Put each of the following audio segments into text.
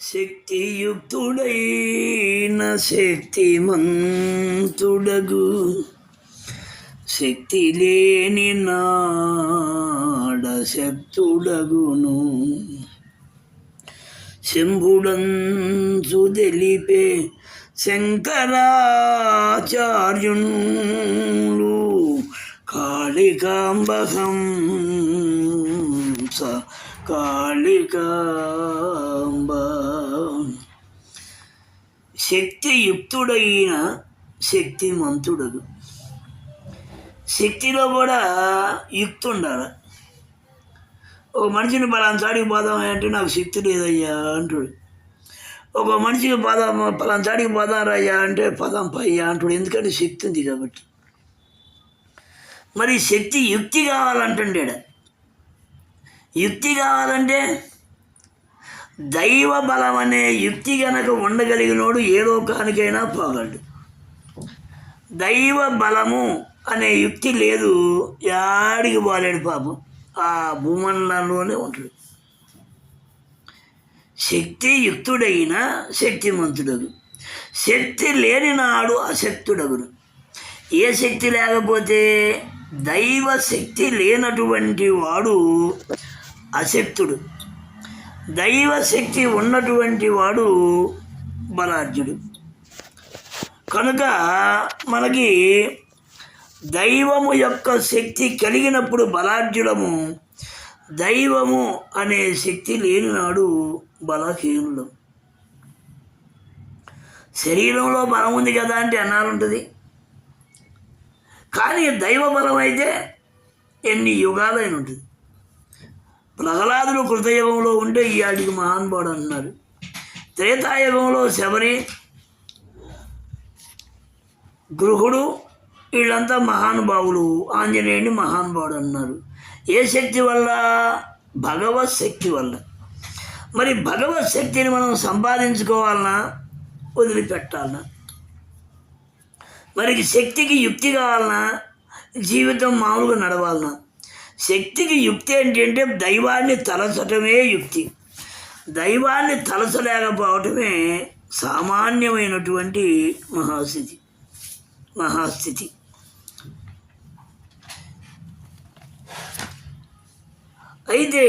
శక్తియుక్తుడైన శక్తిమంతుడగు. శక్తి లేని నాడ శక్తుడగును. శంభుడంచు తెలిపే శంకరాచార్యులు కాళికాంబహం స కాళికాంబ. శక్తియుక్తుడైన శక్తిమంతుడగు శక్తిలో కూడా యుక్తి ఉండాలి ఒక మనిషిని పలాంచాడికి పోదాం అంటే నాకు శక్తి లేదయ్యా అంటాడు. ఒక మనిషికి పదాం పలాంచాడికి పోదాం రయ్యా అంటే పదాం పయ్యా అంటాడు. ఎందుకంటే శక్తి ఉంది కాబట్టి. మరి శక్తి యుక్తి కావాలంటుండేడ. యుక్తి కావాలంటే దైవ బలం అనే యుక్తి కనుక ఉండగలిగినోడు ఏ లోకానికైనా పోగలడు. దైవ బలము అనే యుక్తి లేదు. యాడికి పోలేడు పాపం. ఆ భూమండలంలోనే ఉంటాడు. శక్తి యుక్తుడైన శక్తిమంతుడగు. శక్తి లేని నాడు అశక్తుడగును. ఏ శక్తి లేకపోతే దైవ శక్తి లేనటువంటి వాడు అశక్తుడు. దైవ శక్తి ఉన్నటువంటి వాడు బలార్జుడు. కనుక మనకి దైవము యొక్క శక్తి కలిగినప్పుడు బలార్జుడము దైవము అనే శక్తి లేనినాడు బలహీనుడు. శరీరంలో బలం ఉంది కదా అంటే అన్నారుంటుంది కానీ దైవ బలం అయితే ఎన్ని యుగాలైన ఉంటుంది. ప్రహ్లాదుడు కృతయుగంలో ఉంటే ఈ ఆడికి మహానుభావుడు అన్నారు త్రేతాయుగంలో శబరి గృహుడు వీళ్ళంతా మహానుభావులు ఆంజనేయుని మహానుభావుడు అన్నారు. ఏ శక్తి వల్ల? భగవత్ శక్తి వల్ల. మరి భగవత్ శక్తిని మనం సంపాదించుకోవాలన్నా వదిలిపెట్టాలనా? మరి శక్తికి యుక్తి కావాలన్నా జీవితం మామూలుగా నడవాలన్నా శక్తికి యుక్తి ఏంటంటే దైవాన్ని తలసటమే యుక్తి. దైవాన్ని తలచలేకపోవటమే సామాన్యమైనటువంటి మహాస్థితి. మహాస్థితి. అయితే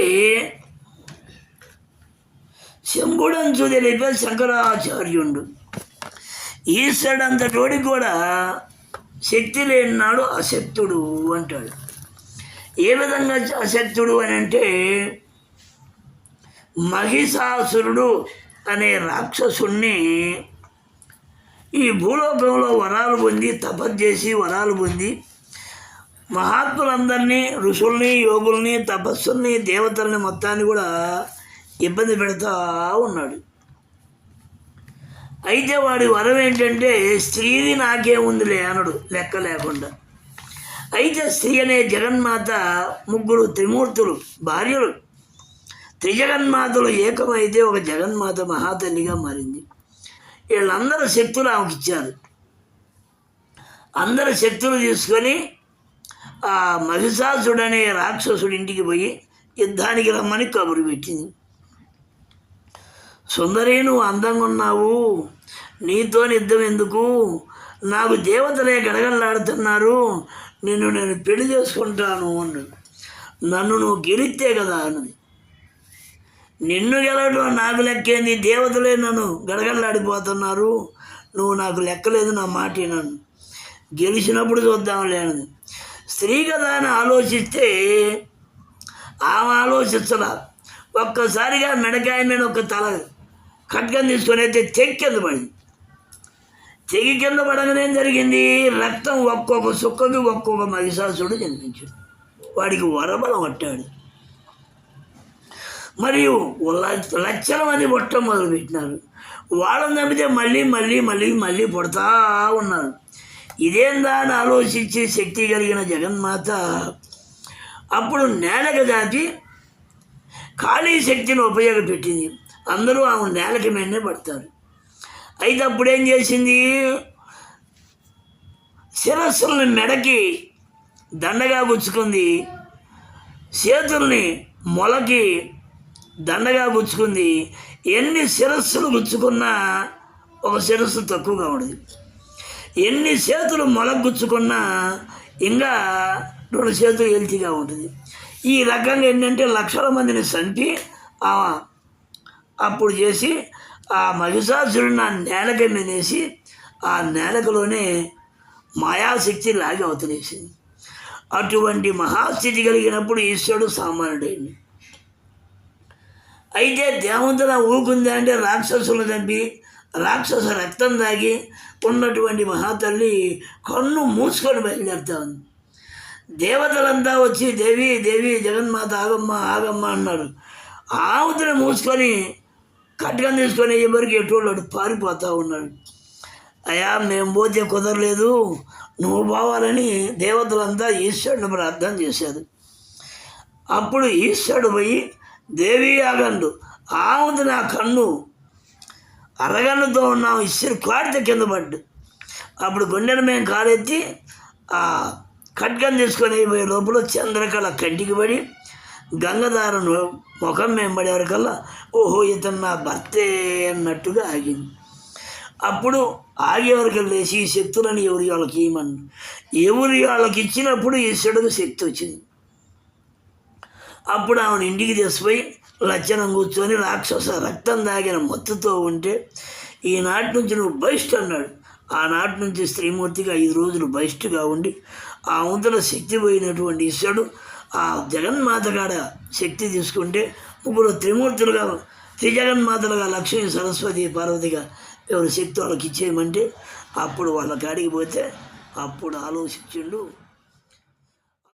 శంభుడంచు తెలిపే శంకరాచార్యుడు. ఈశ్వరుడంతటోడి కూడా శక్తి లేనినాడు అశక్తుడు అంటాడు. ఏ విధంగా అశక్తుడు అని అంటే మహిషాసురుడు అనే రాక్షసుణ్ణి ఈ భూలోకంలో వరాలు పొంది తపస్సు చేసి వరాలు పొంది మహాత్ములందరినీ ఋషుల్ని యోగుల్ని తపస్సుల్ని దేవతల్ని మొత్తాన్ని కూడా ఇబ్బంది పెడతా ఉన్నాడు. అయితే వాడి వరం ఏంటంటే స్త్రీది నాకేముందిలే అనడు లెక్క లేకుండా. అయితే స్త్రీ అనే జగన్మాత ముగ్గురు త్రిమూర్తులు భార్యలు. త్రిజగన్మాతలు ఏకమైతే ఒక జగన్మాత మహాతల్లిగా మారింది. వీళ్ళందరూ శక్తులు ఆమెకి ఇచ్చారు శక్తులు తీసుకొని ఆ మహిషాసుడు అనే రాక్షసుడి ఇంటికి పోయి యుద్ధానికి రమ్మని కబురు పెట్టింది. సుందరి నువ్వు అందంగా ఉన్నావు. నీతో యుద్ధం ఎందుకు? నాకు దేవతలే గడగడలాడుతున్నారు. నిన్ను నేను పెళ్ళి చేసుకుంటాను అన్నాడు నన్ను నువ్వు గెలిస్తే కదా అన్నది. నిన్ను గెలవడం నాకు లెక్కేంది? దేవతలే నన్ను గడగడలాడిపోతున్నారు. నువ్వు నాకు లెక్కలేదు నా మాట నన్ను గెలిచినప్పుడు చూద్దాంలే అన్నది. స్త్రీ కదా అని ఆలోచిస్తే ఆమె ఆలోచించలా ఒక్కసారిగా మెడకాయ మీద ఒక తల ఖడ్గం తీసుకొని అయితే తెక్కింది కింద పడింది. తెగి కింద పడగానే జరిగింది? రక్తం ఒక్కొక్క సుక్కకి ఒక్కొక్క మహిషాసుడు జన్మించాడు. వాడికి వరబలం పట్టాడు. మరియు లక్షల మంది పుట్టడం మొదలుపెట్టినారు. వాళ్ళని చంపితే మళ్ళీ మళ్ళీ మళ్ళీ మళ్ళీ పుడతా ఉన్నారు. ఇదేందా అని ఆలోచించి శక్తి కలిగిన జగన్మాత అప్పుడు నేలకు దాటి ఖాళీ శక్తిని ఉపయోగపెట్టింది. అందరూ ఆమె నేలకి మీదనే పడతారు. అయితే అప్పుడు ఏం చేసింది? శిరస్సుల్ని మెడకి దండగా గుచ్చుకుంది. చేతుల్ని మొలకి దండగా గుచ్చుకుంది. ఎన్ని శిరస్సులు గుచ్చుకున్నా ఒక శిరస్సు తక్కువగా ఉండదు. ఎన్ని చేతులు మొలగుచ్చుకున్నా ఇంకా రెండు చేతులు హెల్తీగా ఉంటుంది. ఈ రకంగా ఏంటంటే లక్షల మందిని చంపి ఆ అప్పుడు చేసి ఆ మహిషాసురుడిని ఆ నేలకి మీదేసి ఆ నేలకలోనే మాయాశక్తి లాగి అవతలేసింది. అటువంటి మహాస్థితి కలిగినప్పుడు ఈశ్వరుడు సామాన్యుడైంది అయితే దేవంతన ఊకుంది అంటే రాక్షసులు చంపి రాక్షస రక్తం తాగి ఉన్నటువంటి మహాతల్లి కన్ను మూసుకొని బయలుదేరుతా ఉంది. దేవతలంతా వచ్చి దేవి దేవి జగన్మాత ఆగమ్మ ఆగమ్మ అన్నారు. ఆవుతను మూసుకొని కట్టకం తీసుకొని ఎవరికి ఎటువంటి పారిపోతూ ఉన్నాడు. అయ్యా మేము పోతే కుదరలేదు. నువ్వు పోవాలని దేవతలంతా ఈశ్వరుని ప్రార్థన చేశారు. అప్పుడు ఈశ్వరుడు పోయి దేవి ఆగండు ఆముది నా కన్ను. అరగన్నుతో ఉన్నాం ఇස්සరు కోడితే కింద పడ్డు. అప్పుడు గుండెను మేము కాలెత్తి ఆ ఖడ్గం తీసుకొని పోయే లోపల చంద్రకళ కంటికి పడి గంగధారను ముఖం మేము ఓహో ఇతను నా భర్తే అన్నట్టుగా ఆగింది. అప్పుడు ఆగేవరకు లేచి ఈ శక్తులను ఎవరి వాళ్ళకి ఇవ్వమని ఎవరి వాళ్ళకి ఇచ్చినప్పుడు ఈశ్వరుడికి శక్తి వచ్చింది. అప్పుడు ఆమెను ఇంటికి తీసుకుపోయి లచ్చనం కూర్చొని రాక్షస రక్తం తాగిన మత్తుతో ఉంటే ఈనాటి నుంచి నువ్వు బయస్ట్ అన్నాడు. ఆనాటి నుంచి స్త్రీమూర్తిగా ఐదు రోజులు బయస్ట్గా ఉండి ఆ అవతల శక్తి పోయినటువంటి ఈశ్వరుడు ఆ జగన్మాత కాడ శక్తి తీసుకుంటే ముగ్గురు త్రిమూర్తులుగా త్రిజగన్మాతలుగా లక్ష్మీ సరస్వతి పార్వతిగా ఎవరి శక్తి వాళ్ళకి ఇచ్చేయమంటే అప్పుడు వాళ్ళ కాడికి పోతే అప్పుడు ఆలోచించిండు.